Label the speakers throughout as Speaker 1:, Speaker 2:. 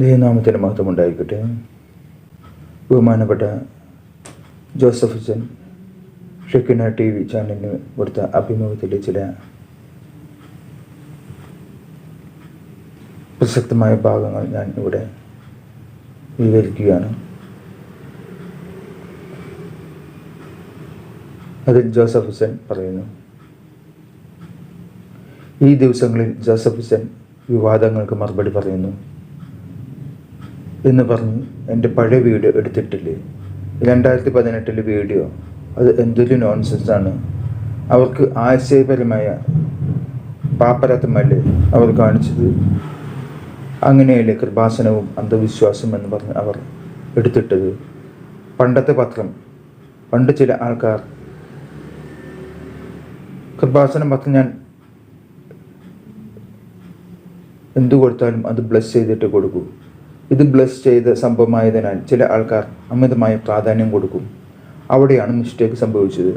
Speaker 1: ദൈവനാമത്തിന് മഹത്വം ഉണ്ടായിക്കട്ടെ ബഹുമാനപ്പെട്ട Joseph Husan Shekinah T V ചാനലിന് കൊടുത്ത അഭിമുഖത്തിലെ ചില പ്രസക്തമായ ഭാഗങ്ങൾ ഞാൻ ഇവിടെ വിവരിക്കുകയാണ്. അതിൽ ജോസഫ് ഹുസൻ പറയുന്നു ഈ ദിവസങ്ങളിൽ ജോസഫ് ഹുസൻ വിവാദങ്ങൾക്ക് മറുപടി പറയുന്നു. എന്ന് പറഞ്ഞ് എന്റെ പഴയ വീഡിയോ എടുത്തിട്ടില്ലേ? രണ്ടായിരത്തി പതിനെട്ടിലെ വീഡിയോ. അത് എന്തൊരു ആണ്. അവർക്ക് ആശയപരമായ പാപ്പരത്തമല്ലേ അവർ കാണിച്ചത് അങ്ങനെയല്ലേ കൃപാസനവും അന്ധവിശ്വാസം എന്ന് പറഞ്ഞ് അവർ എടുത്തിട്ടത്. പണ്ടത്തെ പത്രം. പണ്ട് ചില ആൾക്കാർ കൃപാസനം പത്രം ഞാൻ എന്തു കൊടുത്താലും അത് ബ്ലസ് ചെയ്തിട്ട് കൊടുക്കൂ. ഇത് ബ്ലസ് ചെയ്ത സംഭവമായതിനാൽ ചില ആൾക്കാർ അമിതമായ പ്രാധാന്യം കൊടുക്കും. അവിടെയാണ് മിസ്റ്റേക്ക് സംഭവിച്ചത്.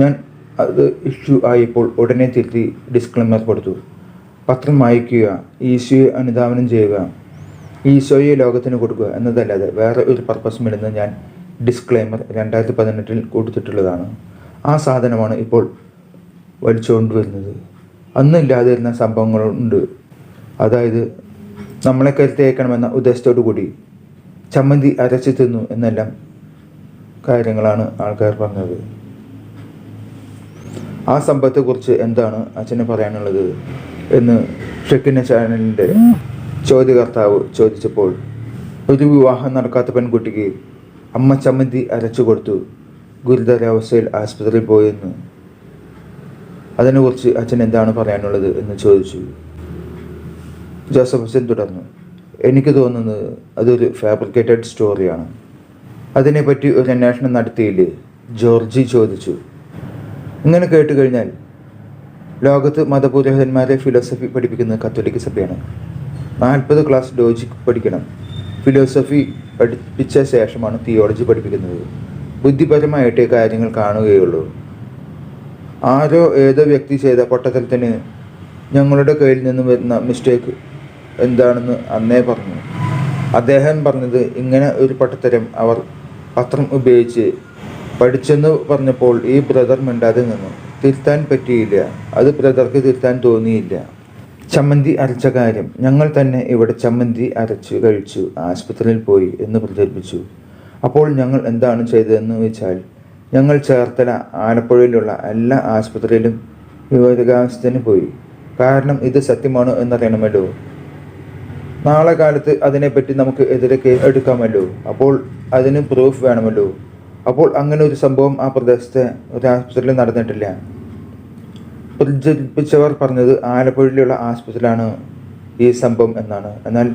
Speaker 1: ഞാൻ അത് ഇഷ്യൂ ആയപ്പോൾ ഉടനെ തിരുത്തി ഡിസ്ക്ലെമർ കൊടുത്തു. പത്രം വായിക്കുക ഈശോയെ അനുധാവനം ചെയ്യുക ഈശോയെ ലോകത്തിന് കൊടുക്കുക എന്നതല്ലാതെ വേറെ ഒരു പർപ്പസും ഇല്ലെന്ന് ഞാൻ ഡിസ്ക്ലെയിമർ രണ്ടായിരത്തി പതിനെട്ടിൽ കൊടുത്തിട്ടുള്ളതാണ്. ആ സാധനമാണ് ഇപ്പോൾ വലിച്ചുകൊണ്ടുവരുന്നത്. അന്നില്ലാതിരുന്ന സംഭവങ്ങളുണ്ട്. അതായത് നമ്മളെ കരുത്തേക്കണമെന്ന ഉദ്ദേശത്തോടു കൂടി ചമ്മന്തി അരച്ചു തിന്നു എന്നെല്ലാം കാര്യങ്ങളാണ് ആൾക്കാർ പറഞ്ഞത്. ആ സംഭവത്തെക്കുറിച്ച് എന്താണ് അച്ഛന് പറയാനുള്ളത് എന്ന് ഷെക്കിന ചാനലിന്റെ ചോദ്യകർത്താവ് ചോദിച്ചപ്പോൾ ഒരു വിവാഹം നടക്കാത്ത പെൺകുട്ടിക്ക് അമ്മ ചമ്മന്തി അരച്ചു കൊടുത്തു. ഗുരുതരാവസ്ഥയിൽ ആശുപത്രിയിൽ പോയെന്ന്. അതിനെക്കുറിച്ച് അച്ഛൻ എന്താണ് പറയാനുള്ളത് എന്ന് ചോദിച്ചു. ജോസഫ് ഹുസൈൻ തുടർന്നു എനിക്ക് തോന്നുന്നത് അതൊരു ഫാബ്രിക്കേറ്റഡ് സ്റ്റോറിയാണ്. അതിനെപ്പറ്റി ഒരു അന്വേഷണം നടത്തിയില്ലേ? ജോർജി ചോദിച്ചു. ഇങ്ങനെ കേട്ട് കഴിഞ്ഞാൽ ലോകത്ത് മതപുരോഹിതന്മാരെ ഫിലോസഫി പഠിപ്പിക്കുന്നത് കത്തോലിക്ക സഭയാണ്. നാൽപ്പത് ക്ലാസ് ലോജിക് പഠിക്കണം. ഫിലോസഫി പഠിപ്പിച്ച ശേഷമാണ് തിയോളജി പഠിപ്പിക്കുന്നത്. ബുദ്ധിപരമായിട്ടേ കാര്യങ്ങൾ കാണുകയുള്ളൂ. ആരോ ഏതോ വ്യക്തി ചെയ്ത പൊട്ടത്തരത്തിന് ഞങ്ങളുടെ കയ്യിൽ നിന്നും വരുന്ന മിസ്റ്റേക്ക് എന്താണെന്ന് അന്നേ പറഞ്ഞു. അദ്ദേഹം പറഞ്ഞത് ഇങ്ങനെ ഒരു പട്ടത്തരം അവർ പത്രം ഉപയോഗിച്ച് പഠിച്ചെന്ന് പറഞ്ഞപ്പോൾ ഈ ബ്രദർ മിണ്ടാതെ നിന്നു. തിരുത്താൻ പറ്റിയില്ല. അത് ബ്രദർക്ക് തിരുത്താൻ തോന്നിയില്ല. ചമ്മന്തി അരച്ച കാര്യം. ഞങ്ങൾ തന്നെ ഇവിടെ ചമ്മന്തി അരച്ച് കഴിച്ചു. ആശുപത്രിയിൽ പോയി എന്ന് പ്രചരിപ്പിച്ചു. അപ്പോൾ ഞങ്ങൾ എന്താണ് ചെയ്തതെന്ന് വെച്ചാൽ ഞങ്ങൾ ചേർത്തല ആലപ്പുഴയിലുള്ള എല്ലാ ആശുപത്രിയിലും വിവരാവസ്ഥന് പോയി. കാരണം ഇത് സത്യമാണോ എന്നറിയണമല്ലോ. നാളെ കാലത്ത് അതിനെപ്പറ്റി നമുക്ക് എതിരെ എടുക്കാമല്ലോ. അപ്പോൾ അതിന് പ്രൂഫ് വേണമല്ലോ. അപ്പോൾ അങ്ങനെ ഒരു സംഭവം ആ പ്രദേശത്തെ ഒരു ആശുപത്രിയിൽ നടന്നിട്ടില്ല. പ്രചരിപ്പിച്ചവർ പറഞ്ഞത് ആലപ്പുഴയിലുള്ള ആശുപത്രിയിലാണ് ഈ സംഭവം എന്നാണ്. എന്നാൽ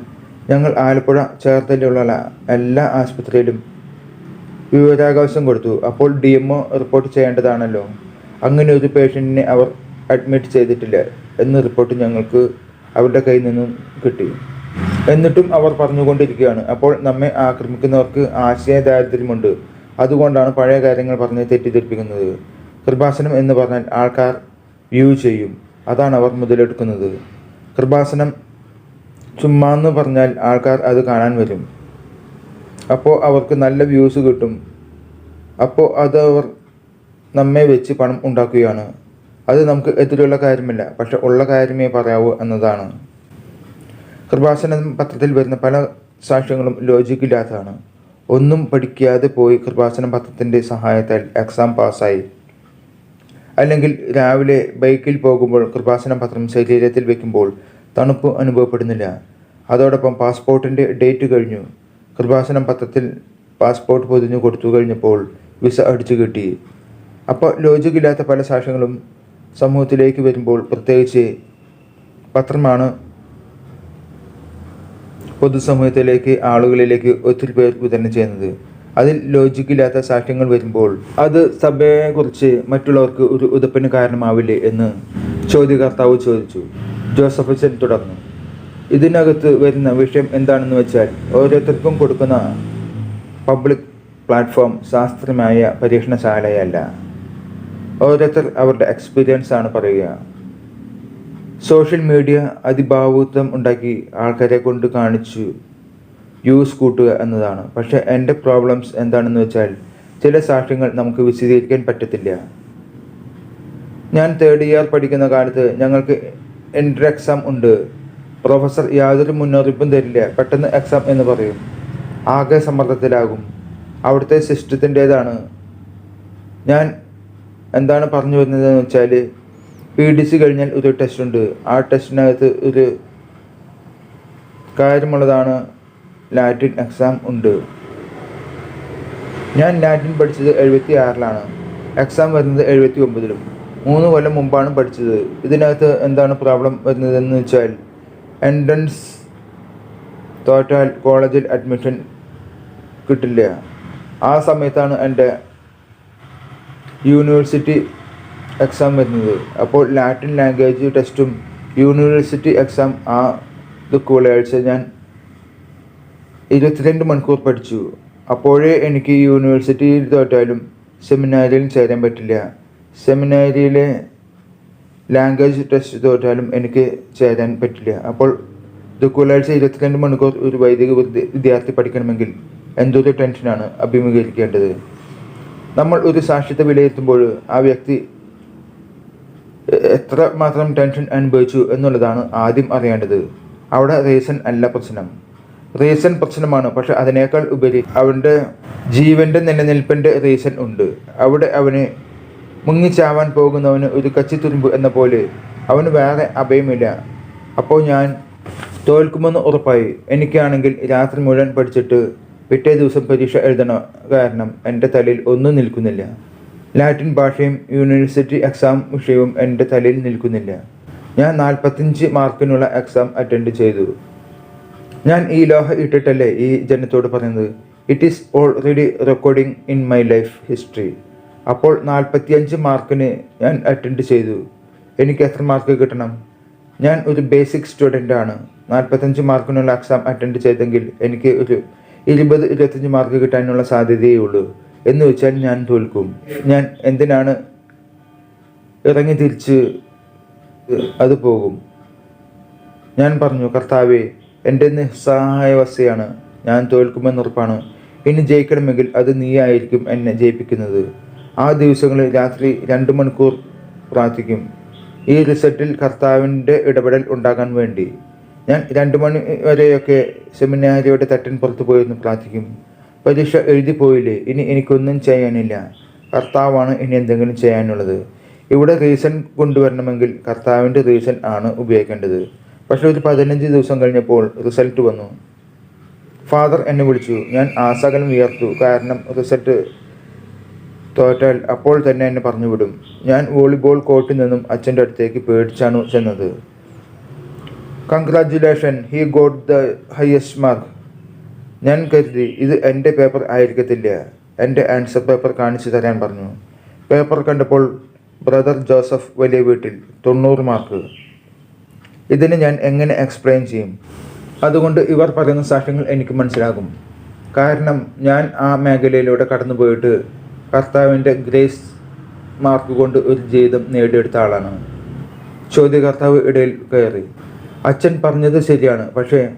Speaker 1: ഞങ്ങൾ ആലപ്പുഴ ചേർത്തലയിലുള്ള എല്ലാ ആശുപത്രിയിലും വിവരാകാശം കൊടുത്തു. അപ്പോൾ ഡി എം റിപ്പോർട്ട് ചെയ്യേണ്ടതാണല്ലോ. അങ്ങനെ ഒരു പേഷ്യന്റിനെ അവർ അഡ്മിറ്റ് ചെയ്തിട്ടില്ല എന്ന റിപ്പോർട്ട് ഞങ്ങൾക്ക് അവരുടെ കയ്യിൽ നിന്നും കിട്ടി. എന്നിട്ടും അവർ പറഞ്ഞുകൊണ്ടിരിക്കുകയാണ്. അപ്പോൾ നമ്മെ ആക്രമിക്കുന്നവർക്ക് ആശയ ദാരിദ്ര്യമുണ്ട് അതുകൊണ്ടാണ് പഴയ കാര്യങ്ങൾ പറഞ്ഞ് തെറ്റിദ്ധരിപ്പിക്കുന്നത്. കൃപാസനം എന്ന് പറഞ്ഞാൽ ആൾക്കാർ വ്യൂ ചെയ്യും. അതാണ് അവർ മുതലെടുക്കുന്നത്. കൃപാസനം ചുമ്മാന്ന് പറഞ്ഞാൽ ആൾക്കാർ അത് കാണാൻ വരും. അപ്പോൾ അവർക്ക് നല്ല വ്യൂസ് കിട്ടും. അപ്പോൾ അത് അവർ നമ്മെ വെച്ച് പണം ഉണ്ടാക്കുകയാണ്. അത് നമുക്ക് എതിരുള്ള കാര്യമല്ല പക്ഷെ ഉള്ള കാര്യമേ പറയാവൂ എന്നതാണ്. കൃപാസന പത്രത്തിൽ വരുന്ന പല സാക്ഷ്യങ്ങളും ലോജിക്കില്ലാത്തതാണ്. ഒന്നും പഠിക്കാതെ പോയി കൃപാസന പത്രത്തിന്റെ സഹായത്താൽ എക്സാം പാസ്സായി അല്ലെങ്കിൽ രാവിലെ ബൈക്കിൽ പോകുമ്പോൾ കൃപാസന പത്രം ശരീരത്തിൽ വെക്കുമ്പോൾ തണുപ്പ് അനുഭവപ്പെടുന്നില്ല. അതോടൊപ്പം പാസ്പോർട്ടിന്റെ ഡേറ്റ് കഴിഞ്ഞു. കൃപാസനം പത്രത്തിൽ പാസ്പോർട്ട് പൊതിഞ്ഞു കൊടുത്തു കഴിഞ്ഞപ്പോൾ വിസ അടിച്ചു കിട്ടി. അപ്പോൾ ലോജിക്കില്ലാത്ത പല സാക്ഷ്യങ്ങളും സമൂഹത്തിലേക്ക് വരുമ്പോൾ പ്രത്യേകിച്ച് പത്രമാണ് പൊതുസമൂഹത്തിലേക്ക് ആളുകളിലേക്ക് ഒത്തിരി പേർ വിതരണം ചെയ്യുന്നത്. അതിൽ ലോജിക്കില്ലാത്ത സാക്ഷ്യങ്ങൾ വരുമ്പോൾ അത് സഭയെക്കുറിച്ച് മറ്റുള്ളവർക്ക് ഒരു ഉതപ്പിന് കാരണമാവില്ലേ എന്ന് ചോദ്യകർത്താവ് ചോദിച്ചു. ജോസഫ് ഹുസൈൻ തുടർന്നു. ഇതിനകത്ത് വരുന്ന വിഷയം എന്താണെന്ന് വെച്ചാൽ ഓരോരുത്തർക്കും കൊടുക്കുന്ന പബ്ലിക് പ്ലാറ്റ്ഫോം ശാസ്ത്രമായ പരീക്ഷണശാലയല്ല. ഓരോരുത്തർ അവരുടെ എക്സ്പീരിയൻസ് ആണ് പറയുക. സോഷ്യൽ മീഡിയ അതിഭാവുത്വം ഉണ്ടാക്കി ആൾക്കാരെ കൊണ്ട് കാണിച്ചു. യൂസ് കൂട്ടുക എന്നതാണ്. പക്ഷേ എന്റെ പ്രോബ്ലംസ് എന്താണെന്ന് വെച്ചാൽ ചില സാക്ഷ്യങ്ങൾ നമുക്ക് വിശദീകരിക്കാൻ പറ്റത്തില്ല. ഞാൻ തേർഡ് ഇയർ പഠിക്കുന്ന കാലത്ത് ഞങ്ങൾക്ക് എൻട്രി എക്സാം ഉണ്ട്. പ്രൊഫസർ യാതൊരു മുന്നറിയിപ്പും തരില്ല. പെട്ടെന്ന് എക്സാം എന്ന് പറയും. ആകെ സമ്മർദ്ദത്തിലാകും. അവിടുത്തെ സിസ്റ്റത്തിന്റേതാണ് ഞാൻ എന്താണ് പറഞ്ഞു വരുന്നതെന്ന് വെച്ചാൽ പി ഡി സി കഴിഞ്ഞാൽ ഒരു ടെസ്റ്റ് ഉണ്ട്. ആ ടെസ്റ്റിനകത്ത് ഒരു കാര്യമുള്ളതാണ് ലാറ്റിൻ എക്സാം ഉണ്ട്. ഞാൻ ലാറ്റിൻ പഠിച്ചത് എഴുപത്തി ആറിലാണ് എക്സാം വരുന്നത് എഴുപത്തി ഒമ്പതിലും മൂന്ന് കൊല്ലം മുമ്പാണ് പഠിച്ചത്. ഇതിനകത്ത് എന്താണ് പ്രോബ്ലം വരുന്നതെന്ന് വെച്ചാൽ എൻട്രൻസ് തോറ്റാൽ കോളേജിൽ അഡ്മിഷൻ കിട്ടില്ല. ആ സമയത്താണ് എന്റെ യൂണിവേഴ്സിറ്റി എക്സാം വരുന്നത്. അപ്പോൾ ലാറ്റിൻ ലാംഗ്വേജ് ടെസ്റ്റും യൂണിവേഴ്സിറ്റി എക്സാം ആ ദുഃഖവെള്ളിയാഴ്ച ഞാൻ ഇരുപത്തിരണ്ട് മണിക്കൂർ പഠിച്ചു. അപ്പോഴേ എനിക്ക് യൂണിവേഴ്സിറ്റിയിൽ തോറ്റാലും സെമിനാരിയിൽ ചേരാൻ പറ്റില്ല. സെമിനാരിയിലെ ലാംഗ്വേജ് ടെസ്റ്റ് തോറ്റാലും എനിക്ക് ചേരാൻ പറ്റില്ല. അപ്പോൾ ദുഃഖവെള്ളിയാഴ്ച ഇരുപത്തിരണ്ട് മണിക്കൂർ ഒരു വൈദിക വിദ്യ- വിദ്യാർത്ഥി പഠിക്കണമെങ്കിൽ എന്തൊരു ടെൻഷനാണ് അഭിമുഖീകരിക്കേണ്ടത്? നമ്മൾ ഒരു സാക്ഷ്യത്തെ വിലയിരുത്തുമ്പോൾ ആ വ്യക്തി എത്ര മാത്രം ടെൻഷൻ അനുഭവിച്ചു എന്നുള്ളതാണ് ആദ്യം അറിയേണ്ടത്. അവിടെ റീസൺ അല്ല പ്രശ്നം. റീസൺ പ്രശ്നമാണ് പക്ഷെ അതിനേക്കാൾ ഉപരി അവന്റെ ജീവന്റെ നിലനിൽപ്പിന്റെ റീസൺ ഉണ്ട്. അവിടെ അവന് മുങ്ങിച്ചാവാൻ പോകുന്നവന് ഒരു കച്ചിത്തുരുമ്പ് എന്ന പോലെ അവന് വേറെ അഭയമില്ല. അപ്പോൾ ഞാൻ തോൽക്കുമെന്ന് ഉറപ്പായി. എനിക്കാണെങ്കിൽ രാത്രി മുഴുവൻ പഠിച്ചിട്ട് പിറ്റേ ദിവസം പരീക്ഷ എഴുതണ കാരണം എന്റെ തലയിൽ ഒന്നും നിൽക്കുന്നില്ല. ലാറ്റിൻ ഭാഷയും യൂണിവേഴ്സിറ്റി എക്സാം വിഷയവും എന്റെ തലയിൽ നിൽക്കുന്നില്ല. ഞാൻ നാൽപ്പത്തഞ്ച് മാർക്കിനുള്ള എക്സാം അറ്റൻഡ് ചെയ്തു. ഞാൻ ഈ ലോഹ ഇട്ടിട്ടല്ലേ ഈ ജനത്തോട് പറയുന്നത് it is already recording in my life history അപ്പോൾ നാൽപ്പത്തിയഞ്ച് മാർക്കിന് ഞാൻ അറ്റൻഡ് ചെയ്തു. എനിക്ക് എത്ര മാർക്ക് കിട്ടണം? ഞാൻ ഒരു ബേസിക് സ്റ്റുഡന്റ് ആണ്. നാൽപ്പത്തഞ്ച് മാർക്കിനുള്ള എക്സാം അറ്റൻഡ് ചെയ്തെങ്കിൽ എനിക്ക് ഒരു ഇരുപത് ഇരുപത്തഞ്ച് മാർക്ക് കിട്ടാനുള്ള സാധ്യതയേ ഉള്ളൂ. എന്ന് വെച്ചാൽ ഞാൻ തോൽക്കും. ഞാൻ എന്തിനാണ് ഇറങ്ങി തിരിച്ച് അത് പോകും? ഞാൻ പറഞ്ഞു കർത്താവേ എന്റെ നിസ്സഹായവസ്ഥയാണ് ഞാൻ തോൽക്കുമെന്ന് ഉറപ്പാണ്. ഇനി ജയിക്കണമെങ്കിൽ അത് നീയായിരിക്കും എന്നെ ജയിപ്പിക്കുന്നത്. ആ ദിവസങ്ങളിൽ രാത്രി രണ്ട് മണിക്കൂർ പ്രാർത്ഥിക്കും. ഈ റിസൾട്ടിൽ കർത്താവിന്റെ ഇടപെടൽ ഉണ്ടാകാൻ വേണ്ടി. ഞാൻ രണ്ട് മണി വരെയൊക്കെ സെമിനാരിയുടെ തട്ടിൻ പുറത്ത് പോയിരുന്നു പ്രാർത്ഥിക്കും. പരീക്ഷ എഴുതി പോയില്ലേ? ഇനി എനിക്കൊന്നും ചെയ്യാനില്ല. കർത്താവാണ് ഇനി എന്തെങ്കിലും ചെയ്യാനുള്ളത്. ഇവിടെ റീസൺ കൊണ്ടുവരണമെങ്കിൽ കർത്താവിന്റെ റീസൺ ആണ് ഉപയോഗിക്കേണ്ടത്. പക്ഷേ ഒരു പതിനഞ്ച് ദിവസം കഴിഞ്ഞപ്പോൾ റിസൾട്ട് വന്നു. ഫാദർ എന്നെ വിളിച്ചു. ഞാൻ ആസകലം വിയർത്തു. കാരണം റിസൾട്ട് തോറ്റാൽ അപ്പോൾ തന്നെ എന്നെ പറഞ്ഞു വിടും. ഞാൻ വോളിബോൾ കോർട്ടിൽ നിന്നും അച്ഛന്റെ അടുത്തേക്ക് പേടിച്ചാണ് ചെന്നത്. Congratulation he got the highest mark ഞാൻ കരുതി ഇത് എന്റെ പേപ്പർ ആയിരിക്കത്തില്ല. എന്റെ ആൻസർ പേപ്പർ കാണിച്ചു തരാൻ പറഞ്ഞു. പേപ്പർ കണ്ടപ്പോൾ ബ്രദർ ജോസഫ് വലിയ വീട്ടിൽ തൊണ്ണൂറ് മാർക്ക്. ഇതിന് ഞാൻ എങ്ങനെ എക്സ്പ്ലെയിൻ ചെയ്യും? അതുകൊണ്ട് ഇവർ പറയുന്ന സാക്ഷ്യങ്ങൾ എനിക്ക് മനസ്സിലാകും. കാരണം ഞാൻ ആ മേഖലയിലൂടെ കടന്നുപോയിട്ട് കർത്താവിന്റെ ഗ്രേസ് മാർക്ക് കൊണ്ട് ഒരു ജീവിതം നേടിയെടുത്ത ആളാണ്. ചോദ്യകർത്താവ് ഇടയിൽ കയറി. അച്ഛൻ പറഞ്ഞത് ശരിയാണ് പക്ഷേ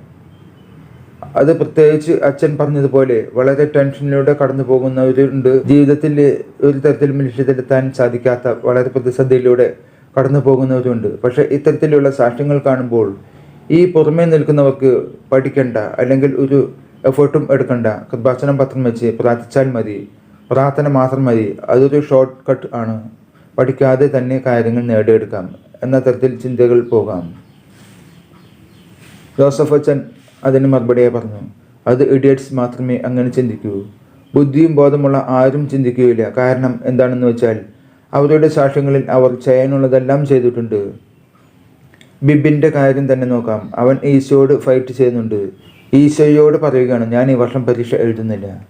Speaker 1: അത് പ്രത്യേകിച്ച് അച്ഛൻ പറഞ്ഞതുപോലെ വളരെ ടെൻഷനിലൂടെ കടന്നു പോകുന്നവരുണ്ട് ജീവിതത്തിൽ ഒരു തരത്തിലും ലക്ഷ്യത്തിലെത്താൻ സാധിക്കാത്ത വളരെ പ്രതിസന്ധിയിലൂടെ കടന്നു പോകുന്നവരുണ്ട് പക്ഷേ ഇത്തരത്തിലുള്ള സാക്ഷ്യങ്ങൾ കാണുമ്പോൾ ഈ പുറമേ നിൽക്കുന്നവർക്ക് പഠിക്കണ്ട അല്ലെങ്കിൽ ഒരു എഫേർട്ടും എടുക്കണ്ട. കൃപാസനം പത്രം വെച്ച് പ്രാർത്ഥിച്ചാൽ മതി. പ്രാർത്ഥന മാത്രം മതി. അതൊരു ഷോർട്ട് കട്ട് ആണ്. പഠിക്കാതെ തന്നെ കാര്യങ്ങൾ നേടിയെടുക്കാം. എന്ന തരത്തിൽ ചിന്തകൾ പോകാം. ജോസഫ് അച്ഛൻ അതിന് മറുപടിയായി പറഞ്ഞു അത് ഇഡിയറ്റ്സ് മാത്രമേ അങ്ങനെ ചിന്തിക്കൂ. ബുദ്ധിയും ബോധമുള്ള ആരും ചിന്തിക്കുകയില്ല. കാരണം എന്താണെന്ന് വെച്ചാൽ അവരുടെ സാക്ഷ്യങ്ങളിൽ അവർ ചെയ്യാനുള്ളതെല്ലാം ചെയ്തിട്ടുണ്ട്. ബിബിന്റെ കാര്യം തന്നെ നോക്കാം. അവൻ ഈശോയോട് ഫൈറ്റ് ചെയ്യുന്നുണ്ട്. ഈശോയോട് പറയുകയാണ് ഞാൻ ഈ വർഷം പരീക്ഷ എഴുതുന്നില്ല.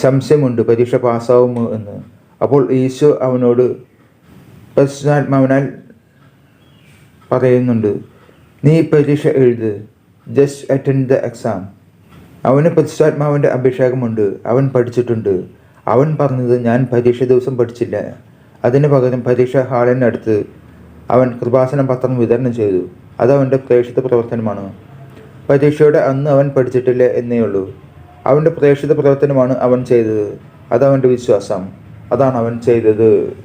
Speaker 1: സംശയമുണ്ട്. പരീക്ഷ പാസ്സാവുമോ എന്ന്. അപ്പോൾ ഈശോ അവനോട് പ്രശ്നാത്മാവനാൽ പറയുന്നുണ്ട് നീ പരീക്ഷ എഴുത്. ജസ്റ്റ് അറ്റൻഡ് ദ എക്സാം അവന് പരിശുദ്ധാത്മാവിന്റെ അഭിഷേകമുണ്ട്. അവൻ പഠിച്ചിട്ടുണ്ട്. അവൻ പറഞ്ഞത് ഞാൻ പരീക്ഷ ദിവസം പഠിച്ചില്ല. അതിന് പകരം പരീക്ഷ ഹാളിനടുത്ത് അവൻ കൃപാസന പത്രം വിതരണം ചെയ്തു. അത് അവന്റെ പ്രേക്ഷിത പ്രവർത്തനമാണ്. പരീക്ഷയുടെ അന്ന് അവൻ പഠിച്ചിട്ടില്ല എന്നേ ഉള്ളൂ. അവന്റെ പ്രേക്ഷിത പ്രവർത്തനമാണ് അവൻ ചെയ്തത്. അതവന്റെ വിശ്വാസം. അതാണ് അവൻ ചെയ്തത്.